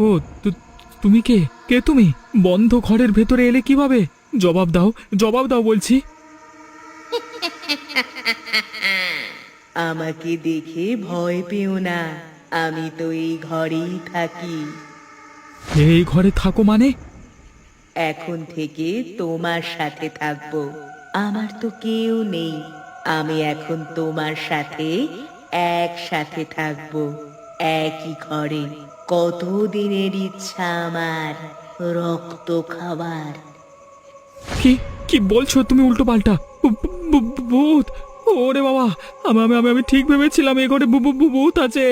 ও তুমি কে? কে তুমি? বন্ধ ঘরের ভেতরে এলে কীভাবে? জবাব দাও জবাব দাও বলছি। আমাকে দেখে ভয় পেও না আমি তো এই ঘরেই থাকি। এই ঘরে থাকো মানে? এখন থেকে তোমার সাথে থাকব। আমার তো কেউ নেই আমি এখন তোমার সাথে একসাথে থাকব একই ঘরে। কত দিনের ইচ্ছা আমার রক্ত খাবার? কি কি বলছো তুমি উল্টো পাল্টা? ভূত! ওরে বাবা আমি আমি আমি ঠিক ভেবেছিলাম এ ঘরে ভূত আছে।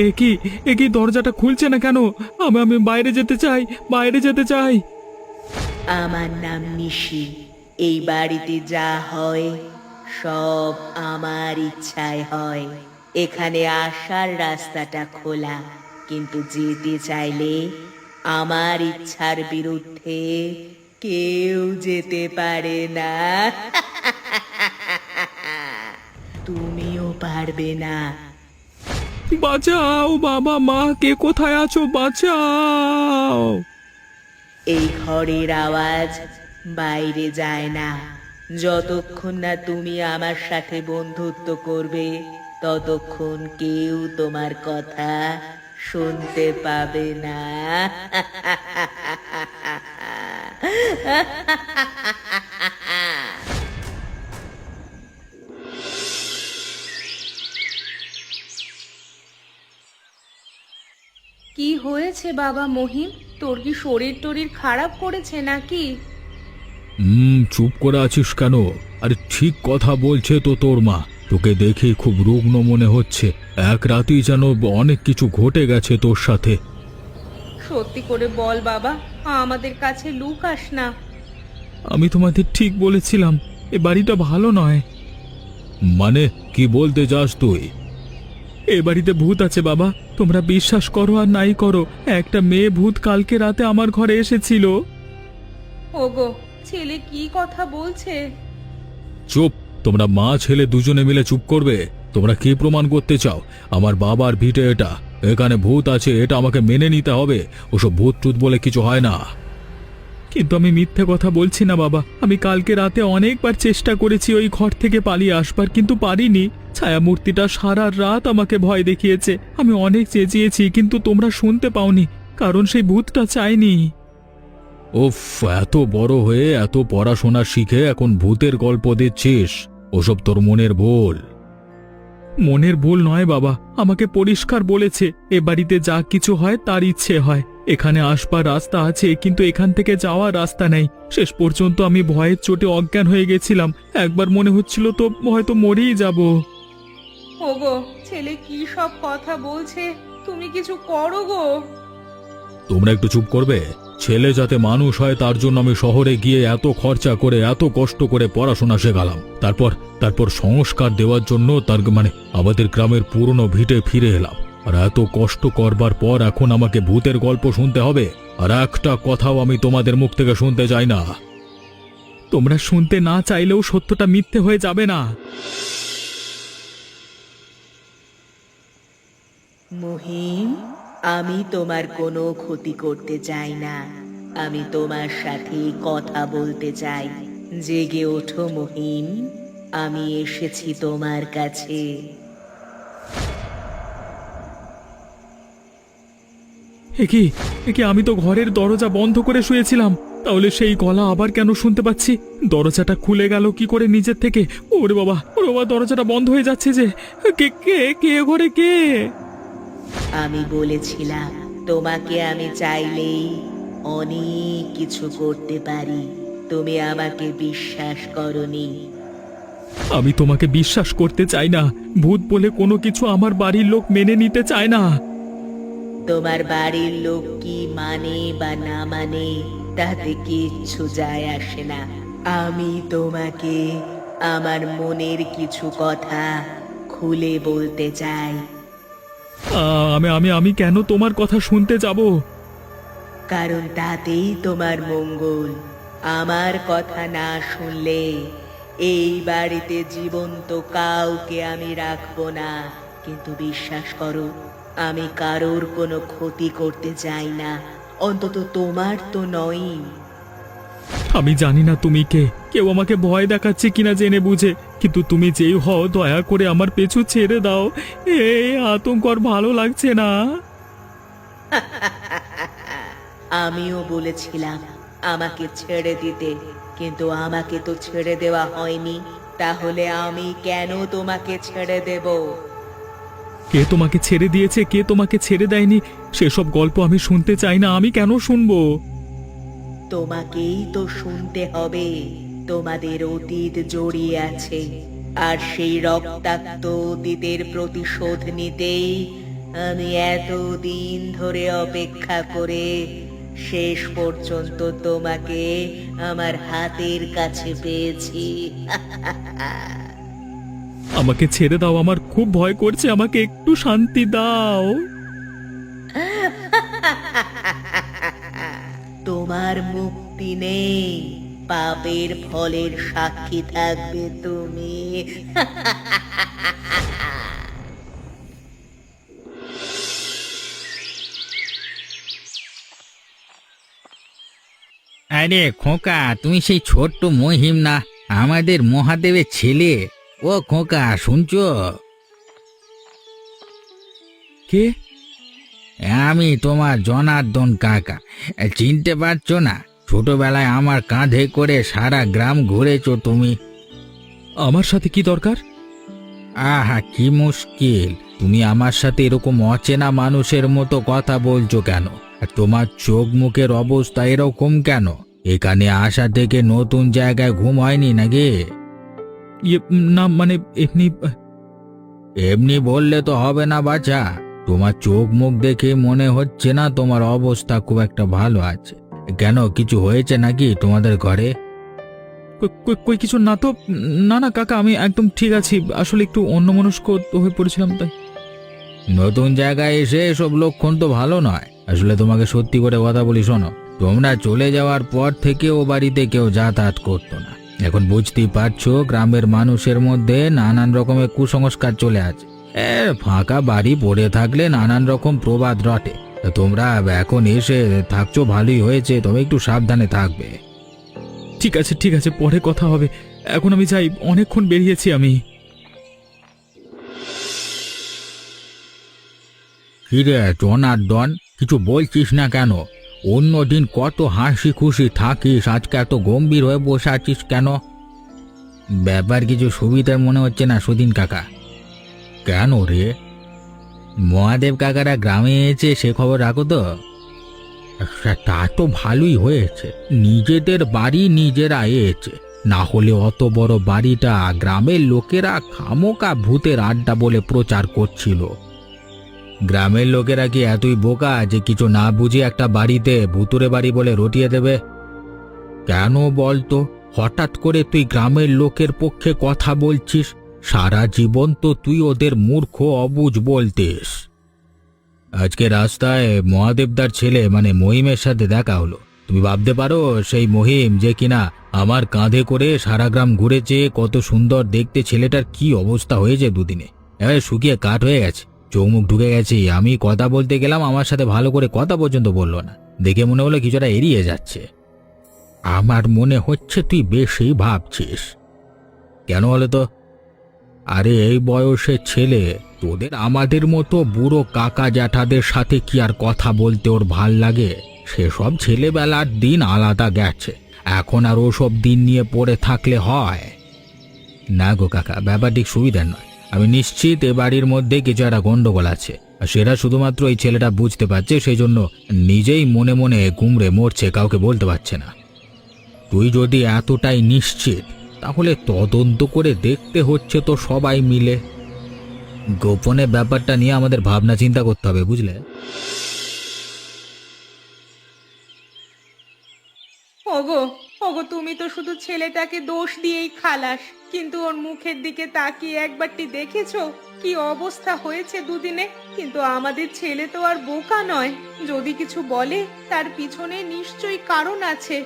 এ কি এ কি দরজাটা খুলছে না কেন? আমি আমি বাইরে যেতে চাই বাইরে যেতে চাই। আমার নাম নিশি। এই বাড়িতে যা হয় সব আমার ইচ্ছায় হয়। এখানে আসার রাস্তাটা খোলা কিন্তু যেতে চাইলে আমার ইচ্ছার বিরুদ্ধে কেউ যেতে পারে না। তুমিও পারবে না। বাঁচাও বাবা মা কে কোথায় আছো? বাঁচাও। এই ঘরের আওয়াজ বাইরে যায় না। যতক্ষণ না তুমি আমার সাথে বন্ধুত্ব করবে ততক্ষণ কেউ তোমার কথা শুনতে পাবে না। কি হয়েছে বাবা মহিম? তোর কি শরীর টরীর খারাপ করেছে নাকি? হুম চুপ করে আছিস কেন? আরে ঠিক কথা বলছে তো তোর মা। তোকে দেখে খুব রুগ্ন মনে হচ্ছে। এক রাতেই যেন অনেক কিছু ঘটে গেছে তোর সাথে। সত্যি করে বল বাবা আমাদের কাছে লুকাস না। আমি তোমাদের ঠিক বলেছিলাম এ বাড়িটা ভালো নয়। মানে কি বলতে যাস তুই? এ বাড়িতে ভূত আছে বাবা তোমরা বিশ্বাস করো আর নাই করো একটা মেয়ে ভূত কালকে রাতে আমার ঘরে এসেছিল। ওগো ছেলে কি কথা বলছে? চুপ তোমরা মা ছেলে দুজনে মিলে চুপ করবে। তোমরা কি প্রমাণ করতে চাও? আমার বাবার ভিটে এটা। এখানে ভূত আছে, এটা আমাকে মেনে নিতে হবে। ওসব ভূত টুত বলে কিছু হয় না। কিন্তু আমি মিথ্যে কথা বলছি না, বাবা। আমি কালকে রাতে অনেকবার চেষ্টা করেছি ওই ঘর থেকে পালিয়ে আসবার, কিন্তু পারিনি। ছায়ামূর্তিটা সারা রাত আমাকে ভয় দেখিয়েছে। আমি অনেক চেঁচিয়েছি, কিন্তু তোমরা শুনতে পাওনি, কারণ সেই ভূতটা চাইনি ওফ এত বড় হয়ে এত পড়াশোনা শিখে এখন ভূতের গল্প দিচ্ছিস। ওসব তোর মনের ভুল। মনের ভুল নয় বাবা আমাকে পরিষ্কার বলেছে এ বাড়িতে যা কিছু হয় তার ইচ্ছে হয়। এখানে আসবার রাস্তা আছে কিন্তু এখান থেকে যাওয়ার রাস্তা নেই। শেষ পর্যন্ত আমি ভয়ের চোটে অজ্ঞান হয়ে গেছিলাম। একবার মনে হচ্ছিল তো হয়তো মরেই যাব। ওগো ছেলে কি সব কথা বলছে? তুমি কিছু করো গো। তোমরা একটু চুপ করবে? ছেলে যাতে মানুষ হয়, তার জন্য আমি শহরে গিয়ে এত খরচা করে, এত কষ্ট করে পড়াশোনা শেখালাম। তারপর তারপর সংস্কার দেওয়ার জন্য তার মানে আমাদের গ্রামের পুরনো ভিটে ফিরে এলাম। আর এত কষ্ট করবার পর এখন আমাকে ভূতের গল্প শুনতে হবে। আর একটা কথাও আমি তোমাদের মুখ থেকে শুনতে চাই না। তোমরা শুনতে না চাইলেও সত্যটা মিথ্যে হয়ে যাবে না। মহিম আমি তোমার কোনো ক্ষতি করতে চাই না। আমি তোমার সাথে কথা বলতে চাই। জেগে ওঠো মহিম আমি এসেছি তোমার কাছে। একি একি আমি তো ঘরের দরজা বন্ধ করে শুয়েছিলাম। তাহলে সেই গলা আবার কেন শুনতে পাচ্ছি? দরজাটা খুলে গেল কি করে নিজের থেকে? ওরে বাবা ওরে বাবা, দরজাটা বন্ধ হয়ে যাচ্ছে যে। কে কে কে ঘরে কে? আমি বলেছিলাম তোমাকে আমি চাইলেই অনেক কিছু করতে পারি। তুমি আমাকে বিশ্বাস করনি। আমি তোমাকে বিশ্বাস করতে চাই না। ভূত বলে কোনো কিছু আমার বাড়ির লোক মেনে নিতে চায় না। তোমার বাড়ির লোক কি মানে বা না মানে তাতে কিচ্ছু যায় আসে না। আমি তোমাকে আমার মনের কিছু কথা খুলে বলতে চাই। আমি আমি আমি কেন তোমার কথা শুনতে যাব? কারণ তাতেই তোমার মঙ্গল। আমার কথা না শুনলে এই বাড়িতে জীবন্ত কাউকে আমি রাখব না। কিন্তু বিশ্বাস করো, আমি কারোর কোনো ক্ষতি করতে চাই না। অন্তত তোমার তো নয়ই। আমি জানি না তুমি কে। কেউ আমাকে ভয় দেখাচ্ছে কিনা জেনে বুঝে। কিন্তু তুমি যেই হও দয়া করে আমার পেছু ছেড়ে দাও। এই আতঙ্ক আর ভালো লাগছে না। আমিও বলেছিলাম আমাকে ছেড়ে দিতে। কিন্তু আমাকে তো ছেড়ে দেওয়া হয়নি। তাহলে আমি কেন তোমাকে ছেড়ে দেব? কে তোমাকে ছেড়ে দিয়েছে কে তোমাকে ছেড়ে দেয়নি? সেসব গল্প আমি শুনতে চাই না। আমি কেন শুনব? তোমাকেই তো শুনতে হবে। তোমাদের অতীত জড়িয়ে আছে। আর সেই রক্তাক্ত অতীতের প্রতিশোধ নিতেই আমি এতদিন ধরে অপেক্ষা করে শেষ পর্যন্ত তোমাকে আমার হাতের কাছে পেয়েছি। আমাকে ছেড়ে দাও, আমার খুব ভয় করছে। আমাকে একটু শান্তি দাও। তোমার মুক্তি নেই। পাপের ফলের সাক্ষী থাকবে তুমি। আরে খোকা তুমি সেই ছোট্ট মহিম না আমাদের মহাদেবের ছেলে। ও খোকা শুনছো? কে? আমি তোমার জনার্দন কাকা। চিনতে পারছ না? ছোটবেলায় আমার কাঁধে করে সারা গ্রাম ঘুরেছো তুমি। আমার সাথে কি দরকার? আহা কি মুশকিল। তুমি আমার সাথে এরকম অচেনা মানুষের মতো কথা বলছো কেন? আর তোমার চোখ মুখের অবস্থা এরকম কেন? এখানে আসা থেকে নতুন জায়গায় ঘুম হয়নি নাকি? ইয়ে না মানে এমনি এমনি বললে তো হবে না বাচ্চা তোমার চোখ মুখ দেখে মনে হচ্ছে না তোমার অবস্থা খুব একটা ভালো আছে। কেন কিছু হয়েছে নাকি তোমাদের ঘরে? কই- কই- কই কিছু না তো না না কাকা আমি একদম ঠিক আছি। আসলে একটু অন্যমনস্ক হয়ে পড়েছিলাম তাই। নতুন জায়গায় এসে এসব লক্ষণ তো ভালো নয়। আসলে তোমাকে সত্যি করে কথা বলি শোনো তোমরা চলে যাওয়ার পর থেকে ও বাড়িতে কেউ যাতায়াত করতো না। এখন বুঝতেই পারছ গ্রামের মানুষের মধ্যে নানান রকমের কুসংস্কার চলে আছে। এ ফাঁকা বাড়ি পড়ে থাকলে নানান রকম প্রবাদ রটে। তা তোমরা এখন এসে থাকছো ভালোই হয়েছে তবে একটু সাবধানে থাকবে। ঠিক আছে ঠিক আছে পরে কথা হবে। এখন আমি যাই অনেকক্ষণ বেরিয়েছি আমি। কিরে জনার্দন কিছু বলছিস না কেন? অন্যদিন কত হাসি খুশি থাকিস আজকে এত গম্ভীর হয়ে বসে আছিস কেন? ব্যাপার কিছু সুবিধার মনে হচ্ছে না সুদিন কাকা। কেন রে? মহাদেব কাকারা গ্রামে এসে সে খবর রাখো তো। আচ্ছা, তা তো ভালোই হয়েছে। নিজেদের বাড়ি নিজেরা এসেছে। না হলে অত বড় বাড়িটা গ্রামের লোকেরা খামোকা ভূতের আড্ডা বলে প্রচার করছিল। গ্রামের লোকেরা কি এতই বোকা যে কিছু না বুঝে একটা বাড়িতে ভুতুরে বাড়ি বলে রটিয়ে দেবে? কেন বলতো হঠাৎ করে তুই গ্রামের লোকের পক্ষে কথা বলছিস? সারা জীবন তো তুই ওদের মূর্খ অবুজ বলতিস। আজকে রাস্তায় মহাদেবদার ছেলে মানে মহিমের সাথে দেখা হলো। তুমি ভাবতে পারো, সেই মহিম যে কিনা আমার কাঁধে করে সারা গ্রাম ঘুরেছে, কত সুন্দর দেখতে ছেলেটার কি অবস্থা হয়েছে দুদিনে। এ শুকিয়ে কাঠ হয়ে গেছে, চৌমুখ ঢুকে গেছে। আমি কথা বলতে গেলাম, আমার সাথে ভালো করে কথা পর্যন্ত বলল না। দেখে মনে হলো কিছুটা এড়িয়ে যাচ্ছে। আমার মনে হচ্ছে তুই বেশি ভাবছিস। কেন হলো তো? আরে, এই বয়সের ছেলে, তোদের আমাদের মতো বুড়ো কাকা জ্যাঠাদের সাথে কি আর কথা বলতে ওর ভালো লাগে? সেসব ছেলেবেলার দিন আলাদা গেছে। এখন আর ওসব দিন নিয়ে পড়ে থাকলে হয়। না গো কাকা, ব্যাপার ঠিক সুবিধার নয়। আমি নিশ্চিত এ বাড়ির মধ্যে কিছু একটা গন্ডগোল আছে। আর সেটা শুধুমাত্র এই ছেলেটা বুঝতে পারছে সেই জন্য নিজেই মনে মনে গুমড়ে মরছে, কাউকে বলতে পারছে না। তুই যদি এতটাই নিশ্চিত তাহলে তদন্ত করে দেখতে হচ্ছে তো সবাই মিলে। গোপনে ব্যাপারটা নিয়ে আমাদের ভাবনা চিন্তা করতে হবে, বুঝলে? ওগো ওগো, তুমি তো শুধু ছেলেটাকে দোষ দিয়েই খালাস, কিন্তু ওর মুখের দিকে তাকিয়ে একবারটি দেখেছ? কি অবস্থা হয়েছে দুদিনে? কিন্তু আমাদের ছেলে তো আর বোকা নয়। যদি কিছু বলে, তার পিছনে নিশ্চয়ই কারণ আছে।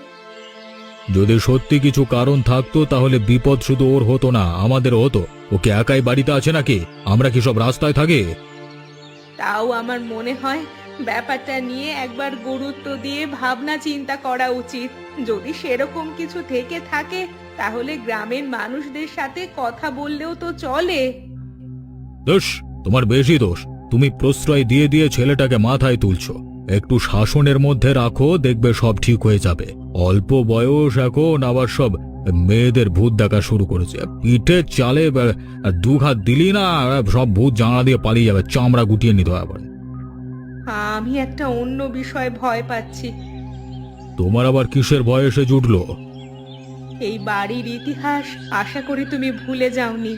যদি সত্যি কিছু কারণ থাকতো তাহলে বিপদ শুধু ওর হতো না আমাদের হতো। ওকে একাই বাড়িতে আছে নাকি? আমরা কি সব রাস্তায় থাকি? তাও আমার মনে হয় ব্যাপারটা নিয়ে একবার গুরুত্ব দিয়ে ভাবনা চিন্তা করা উচিত। যদি সেরকম কিছু থেকে থাকে তাহলে গ্রামের মানুষদের সাথে কথা বললেও তো চলে। দোষ তোমার বেশি দোষ। তুমি প্রশ্রয় দিয়ে দিয়ে ছেলেটাকে মাথায় তুলছো। একটু শাসনের মধ্যে রাখো দেখবে সব ঠিক হয়ে যাবে। অল্প বয়স এখন আবার সব মেয়েদের ভূত দেখা শুরু করেছে। পিঠে চালে দুঘাত দিলি না সব ভূত জানা দিয়ে পালিয়ে যাবে চামড়া গুটিয়ে নিতে হবে আমি একটা অন্য বিষয়ে ভয় পাচ্ছি। তোমার আবার কিসের বয়সে জুটলো? এই বাড়ির ইতিহাস আশা করি তুমি ভুলে যাওনি।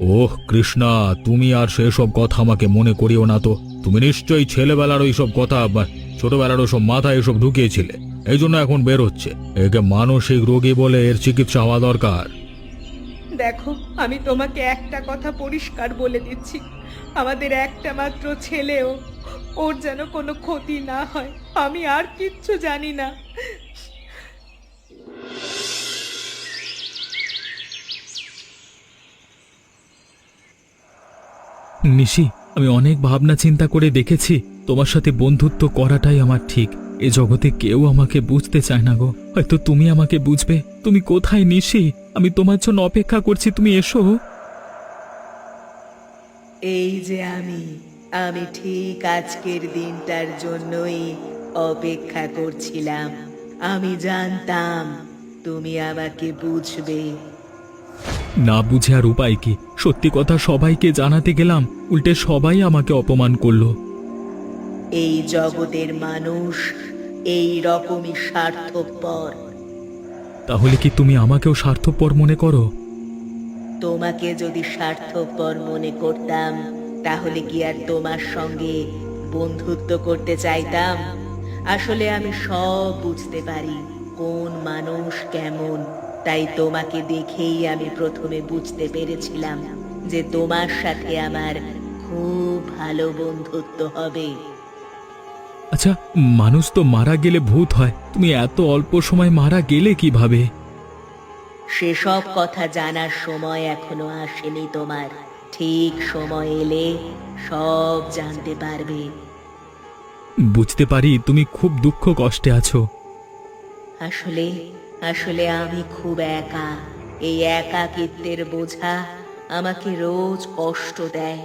ওহ কৃষ্ণা তুমি আর সেসব কথা আমাকে মনে করিও না তো। তুমি নিশ্চয়ই ছেলেবেলার ওই সব কথা ছোটবেলার ওসব মাথায় এসব ঢুকিয়েছিলে। এই জন্য এখন বের হচ্ছে। একে মানসিক রোগী বলে এর চিকিৎসা হওয়া দরকার। দেখো আমি তোমাকে একটা কথা পরিষ্কার বলে দিচ্ছি। আমাদের একটা মাত্র ছেলেও ওর যেন কোনো ক্ষতি না হয় আমি আর কিচ্ছু জানি না। নিশি আমি অনেক ভাবনা চিন্তা করে দেখেছি। তোমার সাথে বন্ধুত্ব করাটাই আমার ঠিক। এ জগতে কেউ আমাকে বুঝতে চায় না গো। হয়তো তুমি আমাকে বুঝবে। তুমি কোথায় নিশি? আমি তোমার জন্য অপেক্ষা করছি তুমি এসো। এই যে আমি আমি ঠিক আজকের দিনটার জন্যই অপেক্ষা করছিলাম। আমি জানতাম তুমি আমাকে বুঝবে। না বুঝে আর উপায় কি? সত্যি কথা সবাইকে জানাতে গেলাম উল্টে সবাই আমাকে অপমান করল। এই জগতের মানুষ এই রকমই স্বার্থপর। তাহলে কি তুমি আমাকেও স্বার্থপর মনে করো? তোমাকে যদি স্বার্থপর মনে করতাম তাহলে কি আর তোমার সঙ্গে বন্ধুত্ব করতে চাইতাম? আসলে আমি সব বুঝতে পারি কোন মানুষ কেমন তাই তোমাকে দেখেই আমি প্রথমে বুঝতে পেরেছিলাম যে তোমার সাথে আমার খুব ভালো বন্ধুত্ব হবে। আচ্ছা মানুষ তো মারা গেলে ভূত হয়। তুমি এত অল্প সময় মারা গেলে কীভাবে? সেসব কথা জানার সময় এখনও আসেনি তোমার। ঠিক সময় এলে সব জানতে পারবে। বুঝতে পারি তুমি খুব দুঃখ কষ্টে আছো। আসলে আসলে আমি খুব একা। এই একাকিত্বের বোঝা আমাকে রোজ কষ্ট দেয়।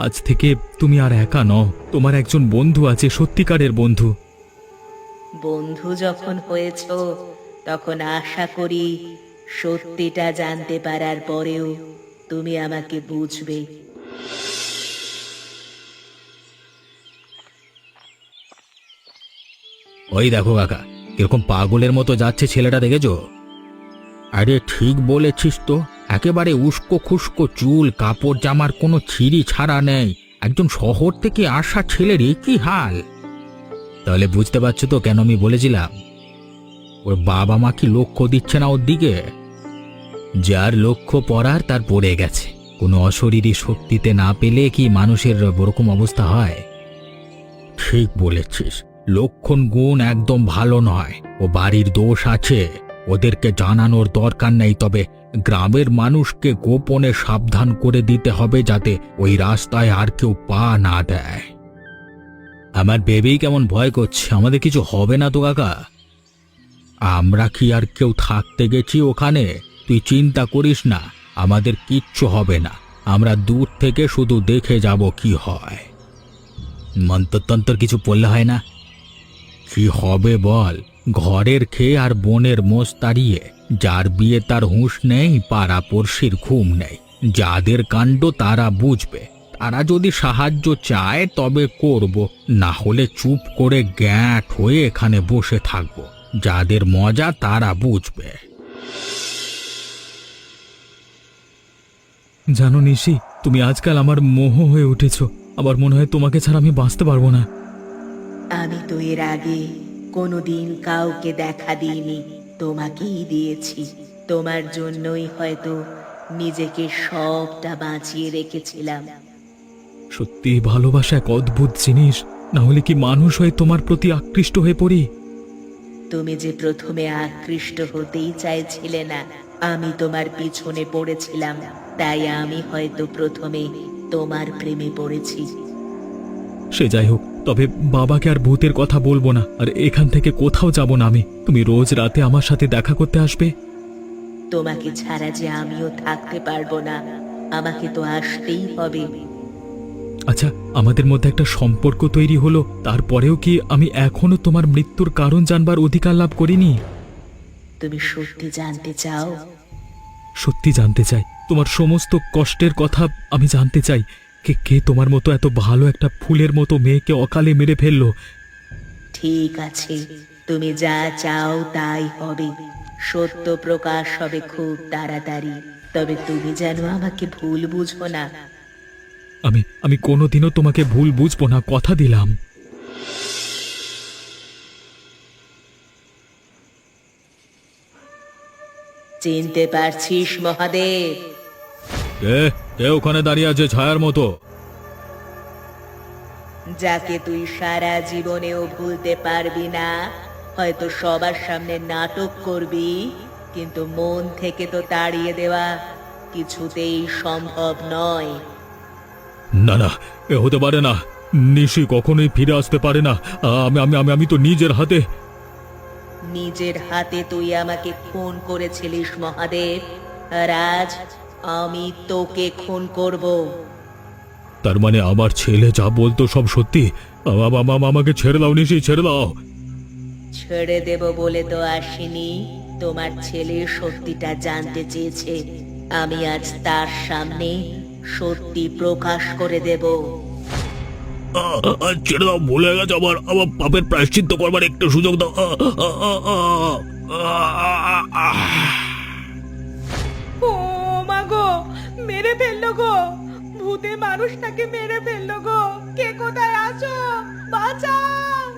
আজ থেকে তুমি আর একা নও। তোমার একজন বন্ধু আছে সত্যিকারের বন্ধু। বন্ধু যখন হয়েছ তখন আশা করি সত্যিটা জানতে পারার পরেও তুমি আমাকে বুঝবে। ওই দেখো কাকা কীরকম পাগলের মতো যাচ্ছে ছেলেটা দেখেছ? আরে ঠিক বলেছিস তো। একেবারে উস্কো খুস্কো চুল, কাপড় জামার কোনো ছিঁড়ি ছাড়া নেই। একজন শহর থেকে আসা ছেলের কি হাল। তাহলে বুঝতে পারছ তো কেন আমি বলেছিলাম? ওর বাবা মা কি লক্ষ্য দিচ্ছে না ওর দিকে? যার লক্ষ্য পড়ার, তার পড়ে গেছে। কোনো অশরীরী শক্তিতে না পেলে কি মানুষের ওরকম অবস্থা হয়? ঠিক বলেছিস। লক্ষণ গুণ একদম ভালো নয়। ও বাড়ির দোষ আছে। ওদেরকে জানানোর দরকার নেই, তবে গ্রামের মানুষকে গোপনে সাবধান করে দিতে হবে যাতে ওই রাস্তায় আর কেউ পা না দেয়। আমার বেবেই কেমন ভয় করছে, আমাদের কিছু হবে না তো, কাকা? আমরা কি আর কেউ থাকতে গেছি ওখানে? তুই চিন্তা করিস না, আমাদের কিচ্ছু হবে না। আমরা দূর থেকে শুধু দেখে যাব কি হয়। মন্তরতন্ত্র কিছু পড়লে হয় না? কি হবে বল? ঘরের খেয়ে আর বোনের মোষ তাড়িয়ে যার বিয়ে তার হুঁশ নেই পাড়াপড়শির ঘুম নেই। যাদের কাণ্ড তারা বুঝবে। তারা যদি সাহায্য চায় তবে করব। না হলে চুপ করে গ্যাট হয়ে এখানে বসে থাকব। যাদের মজা তারা বুঝবে। জানো নিশি তুমি আজকাল আমার মোহ হয়ে উঠেছো। আবার মনে হয় তোমাকে ছাড়া আমি বাঁচতে পারব না। আমি তো এর আগে কোনোদিন কাউকে দেখা দিইনি। তোমাকেই দিয়েছি। তোমার জন্যই হয়তো নিজেকে সবটা বাঁচিয়ে রেখেছিলাম। সত্যি ভালোবাসা এক অদ্ভুত জিনিস। না হলে কি মানুষ হয়ে তোমার প্রতি আকৃষ্ট হয়ে পড়ি? তুমি যে প্রথমে আকৃষ্ট হতেই চাইছিলে না আমি তোমার পিছনে পড়েছিলাম। তাই আমি হয়তো প্রথমে তোমার প্রেমে পড়েছি। সে যাই হোক তবে বাবাকে আর ভূতের কথা বলব না আর এখান থেকে কোথাও যাব না আমি। তুমি রোজ রাতে আমার সাথে দেখা করতে আসবে? তোমাকে ছাড়া যে আমিও থাকতে পারব না আমাকে তো আসতেই হবে। আচ্ছা আমাদের মধ্যে একটা সম্পর্ক তৈরি হলো তারপরেও কি আমি এখনও তোমার মৃত্যুর কারণ জানবার অধিকার লাভ করিনি? তুমি সত্যি জানতে চাও? সত্যি জানতে চাই। তোমার সমস্ত কষ্টের কথা আমি জানতে চাই। কে কে তোমার মতো এত ভালো একটা ফুলের মতো মেয়েকে অকালে মেরে ফেলল? ঠিক আছে তুমি যা চাও তাই হবে। সত্য প্রকাশ হবে খুব তাড়াতাড়ি। তবে তুমি যেন আমাকে ভুল বুঝো না। আমি আমি কোনোদিনও তোমাকে ভুল বুঝব না কথা দিলাম। চিনতে পারছিস মহাদেব? কে কে ওখানে দাঁড়িয়ে আছে ছায়ার মতো। যাকে তুই সারা জীবনেও ভুলতে পারবি না হয়তো সবার সামনে নাটক করবি কিন্তু মন থেকে তো তাড়িয়ে দেওয়া কিছুতেই সম্ভব নয়। না না এ হতে পারে না। নিশি কখনোই ফিরে আসতে পারে না। আমি আমি আমি আমি তো নিজের হাতে। নিজের হাতে তুই আমাকে খুন করেছিলিস মহাদেব। আর আজ আমি তোকে খুন করব। তার মানে আমার ছেলে যা বলতো সব সত্যি? আমাকে ছেড়ে দাও নিশি ছেড়ে দাও। ছেড়ে দেব বলে তো আসিনি। তোমার ছেলে সত্যিটা জানতে চেয়েছে। আমি আজ তার সামনে সত্যি প্রকাশ করে দেব। ছেড়ে দাও ভুলে গেছে আমার। আমার পাপের প্রায়শ্চিত্ত করবার একটু সুযোগ দাও। মেরে ফেলল গো। ভূতে মানুষটাকে মেরে ফেলল গো। কে কোথায় আছো? বাঁচাও!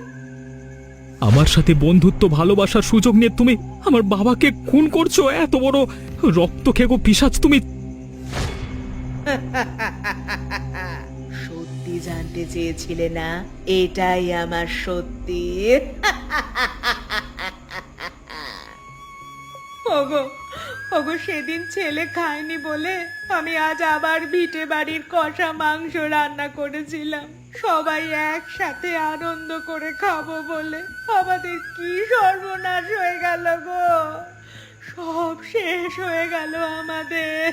আমার সাথে বন্ধুত্ব ভালোবাসার সুযোগ নিয়ে তুমি আমার বাবাকে খুন করছ? এত বড় রক্ত খেগো পিসাচ তুমি। সত্যি জানতে চেয়েছিলে না? এটাই আমার সত্যি। ওগো ওগো, সেদিন ছেলে খায়নি বলে আমি আজ আবার ভিটে বাড়ির কষা মাংস রান্না করেছিলাম। সবাই একসাথে আনন্দ করে খাব বলে। আমাদের কি সর্বনাশ হয়ে গেল গো। সব শেষ হয়ে গেল আমাদের।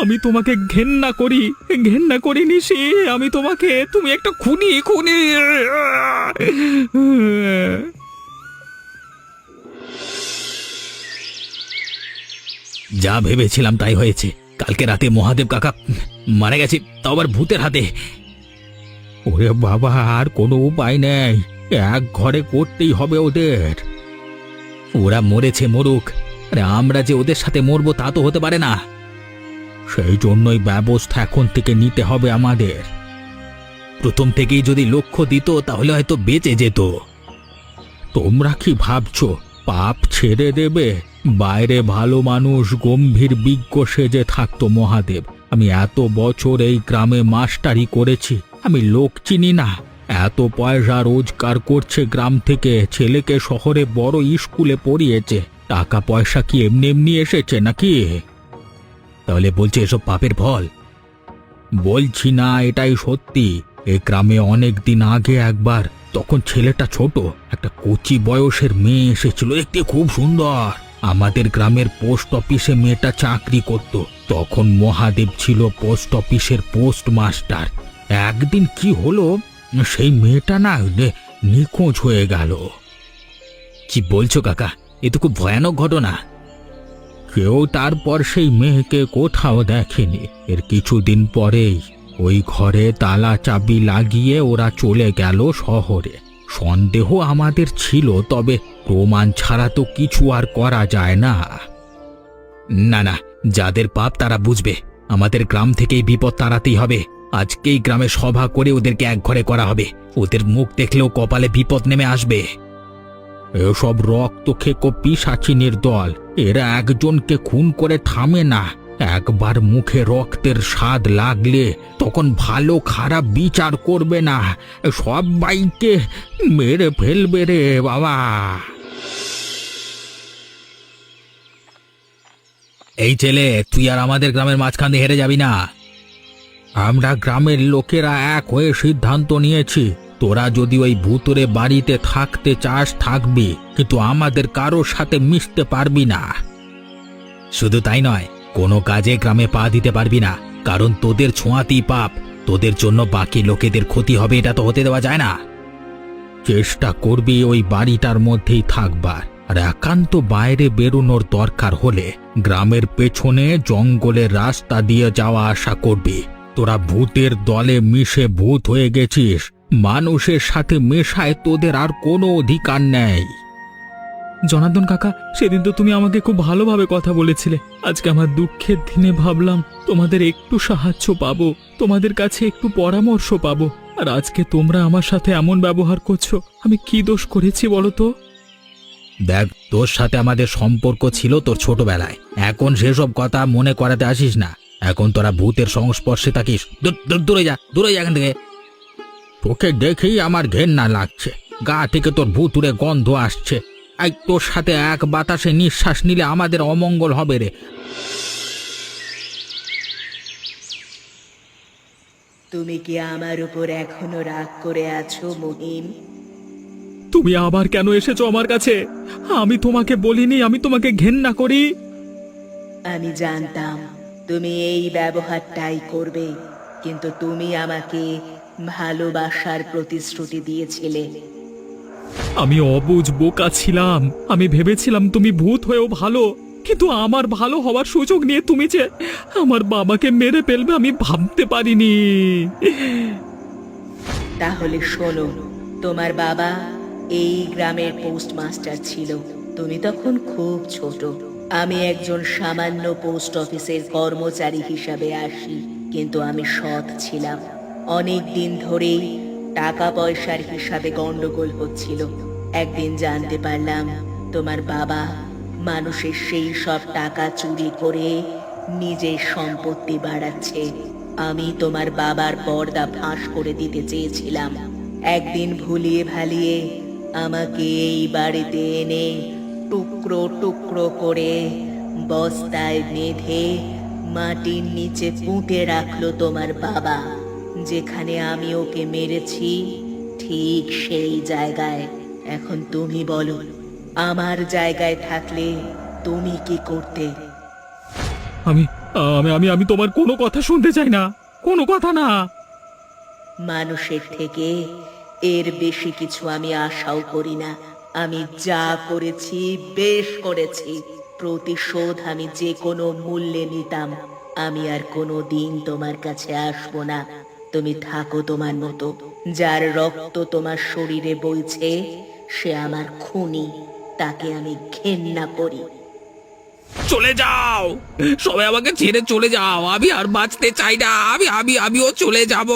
আমি তোমাকে ঘেন্না করি ঘেন্না করি নিশি আমি তোমাকে, তুমি একটা খুনি খুনি। যা ভেবেছিলাম তাই হয়েছে। কালকে রাতে মহাদেব কাকা মারা গেছে তাও আবার ভূতের হাতে। ওরে বাবা আর কোনো উপায় নেই। এক ঘরে করতেই হবে ওদের। ওরা মরেছে মরুক আরে আমরা যে ওদের সাথে মরবো তা তো হতে পারে না। সেই জন্যই ব্যবস্থা এখন থেকে নিতে হবে আমাদের। প্রথম থেকেই যদি লক্ষ্য দিত তাহলে হয়তো বেঁচে যেত। তোমরা কি ভাবছ? পাপ ছেড়ে দেবে। বাইরে ভালো মানুষ গম্ভীর বিজ্ঞ সেজে থাকতো মহাদেব। আমি এত বছর এই গ্রামে মাস্টারি করেছি, আমি লোক চিনি না। এত পয়সা রোজগার করছে গ্রাম থেকে, ছেলেকে শহরে বড় স্কুলে পড়িয়েছে। টাকা পয়সা কি এমনি এমনি এসেছে নাকি? তাহলে বলছে এসব পাপের ফল। বলছি না, এটাই সত্যি। এ গ্রামে অনেক দিন আগে একবার তখন ছেলেটা ছোট, একটা কচি বয়সের মেয়ে এসেছিল, দেখতে খুব সুন্দর। আমাদের গ্রামের পোস্ট অফিসে মেয়েটা চাকরি করত, তখন মহাদেব ছিল পোস্ট অফিসের পোস্ট মাস্টার একদিন কি হলো, সেই মেয়েটা না, নিখোঁজ হয়ে গেল। কি বলছো কাকা, এ তো খুব ভয়ানক ঘটনা। কেউ তারপর সেই মেয়েকে কোথাও দেখেনি, এর কিছুদিন পরেই ওই ঘরে তালা চাবি লাগিয়ে ওরা চলে গেল শহরে। সন্দেহ আমাদের ছিল, তবে প্রমাণ ছাড়া তো কিছু আর করা যায় না। না না, যাদের পাপ তারা বুঝবে। আমাদের গ্রাম থেকেই বিপদ তাড়াতেই হবে। আজকেই গ্রামে সভা করে ওদেরকে এক ঘরে করা হবে। ওদের মুখ দেখলেও কপালে বিপদ নেমে আসবে। এসব রক্ত খেকো পিসাচিনের দল এরা একজনকে খুন করে থামে না। একবার মুখে রক্তের স্বাদ লাগলে তখন ভালো খারাপ বিচার করবে না। সব সবাইকে মেরে ফেলবে রে বাবা। এই ছেলে তুই আর আমাদের গ্রামের মাঝখান দিয়ে হেরে যাবি না। আমরা গ্রামের লোকেরা এক হয়ে সিদ্ধান্ত নিয়েছি তোরা যদি ওই ভুতুরে বাড়িতে থাকতে চাস থাকবি কিন্তু আমাদের কারোর সাথে মিশতে পারবি না। শুধু তাই নয় কোনো কাজে গ্রামে পা দিতে পারবি না। কারণ তোদের ছোঁয়াতেই পাপ। তোদের জন্য বাকি লোকেদের ক্ষতি হবে, এটা তো হতে দেওয়া যায় না। চেষ্টা করবি ওই বাড়িটার মধ্যেই থাকবার। আর একান্ত বাইরে বেরোনোর দরকার হলে গ্রামের পেছনে জঙ্গলের রাস্তা দিয়ে যাওয়া আসা করবি। তোরা ভূতের দলে মিশে ভূত হয়ে গেছিস। মানুষের সাথে মেশায় তোদের আর কোনো অধিকার নেই। জনার্দন কাকা, সেদিন তো তুমি আমাকে খুব ভালোভাবে কথা বলেছিলে। আজকে আমার দুঃখের দিনে ভাবলাম তোমাদের একটু সাহায্য পাবো, তোমাদের কাছে একটু পরামর্শ পাবো। আর আজকে তোমরা আমার সাথে এমন ব্যবহার করছ, আমি কি দোষ করেছি বলো তো? দেখ, তোর সাথে আমাদের সম্পর্ক ছিল তোর ছোটবেলায়। এখন সেসব কথা মনে করাতে আসিস না। এখন তোরা ভূতের সংস্পর্শে থাকিস। দূর- যা, দূরে যা এখান থেকে। তোকে দেখেই আমার ঘেন্না লাগছে। গা থেকে তোর ভূতুরে গন্ধ আসছে। এই তোর সাথে এক বাতাসে নিঃশ্বাস নিলে আমাদের অমঙ্গল হবে রে। তুমি কি আমার উপর এখনও রাগ করে আছো মহিম? তুমি আবার কেন এসেছ আমার কাছে? আমি তোমাকে বলিনি আমি তোমাকে ঘেন্না করি। আমি জানতাম তুমি এই ব্যবহারটাই করবে কিন্তু তুমি আমাকে ভালোবাসার প্রতিশ্রুতি দিয়েছিলে। আমি অবুঝ বোকা ছিলাম। আমি ভেবেছিলাম তুমি ভূত হয়েও ভালো। কিন্তু আমার ভালো হওয়ার সুযোগ নিয়ে তুমি যে আমার বাবাকে মেরে ফেলবে আমি ভাবতে পারিনি। তাহলে শোনো, তোমার বাবা এই গ্রামের পোস্টমাস্টার ছিল। তুমি তখন খুব ছোট। আমি একজন সামান্য পোস্ট অফিসের কর্মচারী হিসাবে আসি, কিন্তু আমি সৎ ছিলাম। অনেক দিন ধরেই টাকা পয়সার হিসাবে গন্ডগোল হচ্ছিল। একদিন জানতে পারলাম, তোমার বাবা মানুষের সেই সব টাকা চুরি করে নিজের সম্পত্তি বাড়াচ্ছে। আমি তোমার বাবার পর্দা ফাঁস করে দিতে চেয়েছিলাম। একদিন ভুলিয়ে ভালিয়ে আমাকে এই বাড়িতে এনে টুকরো টুকরো করে বস্তায় বেঁধে মাটির নিচে পুঁতে রাখল তোমার বাবা। যেখানে আমি ওকে মেরেছি ঠিক সেই জায়গায়। এখন তুমি বলো আমার জায়গায় থাকলে তুমি কি করতে? আমি আমি আমি আমি তোমার কোনো কথা শুনতে চাই না। কোনো কথা না। মানুষের থেকে এর বেশি কিছু আমি আশাও করি না। আমি যা করেছি বেশ করেছি। প্রতিশোধ আমি যে কোনো মূল্যে নিতাম। আমি আর কোনো দিন তোমার কাছে আসব না। তুমি থাকো তোমার মতো, যার রক্ত তোমার শরীরে বইছে, সে আমার খুনি, তাকে আমি ঘেন্না করি। চলে যাও! সবাই আমাকে ছেড়ে চলে যাও, আমি আর বাঁচতে চাই না, আমি আমি, আমিও চলে যাব।